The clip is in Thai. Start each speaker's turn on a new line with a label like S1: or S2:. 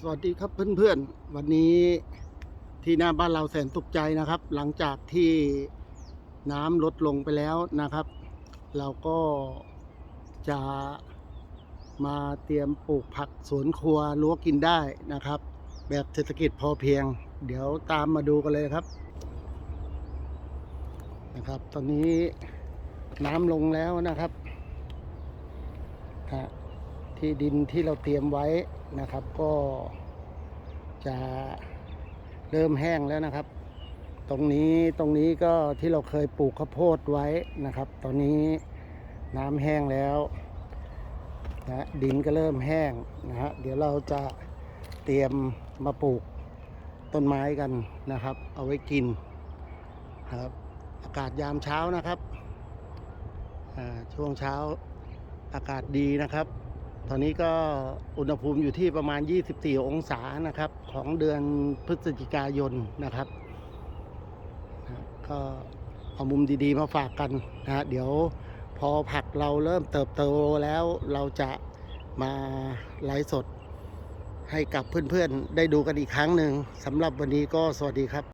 S1: สวัสดีครับเพื่อนๆ วันนี้ที่หน้าบ้านเราแสนสุขใจนะครับ หลังจากที่น้ำลดลงไปแล้วนะครับ เราก็จะมาเตรียมปลูกผักสวนครัวรั้วกินได้นะครับ แบบเศรษฐกิจพอเพียง เดี๋ยวตามมาดูกันเลยครับนะครับ ตอนนี้น้ำลงแล้วนะครับฮะ ที่ดินที่เราเตรียมไว้นะครับ ก็จะเริ่มแห้งแล้วนะครับ ตรงนี้ตรงนี้ก็ที่เราเคยปลูกข้าวโพดไว้นะครับ ตอนนี้น้ำแห้งแล้วนะดินก็เริ่มแห้งนะฮะเดี๋ยวเราจะเตรียมมาปลูกต้นไม้กันนะครับ เอาไว้กินครับอากาศยามเช้านะครับช่วงเช้าอากาศดีนะครับ ตอนนี้ก็อุณหภูมิอยู่ที่ประมาณ 24 องศานะครับ ของเดือนพฤศจิกายนนะครับนะก็เอามุมดีๆมาฝากกันนะฮะเดี๋ยวพอผักเราเริ่มเติบโตแล้วเราจะมาไลฟ์สดให้กับเพื่อนๆ ได้ดูกันอีกครั้งหนึ่งสำหรับวันนี้ก็สวัสดีครับ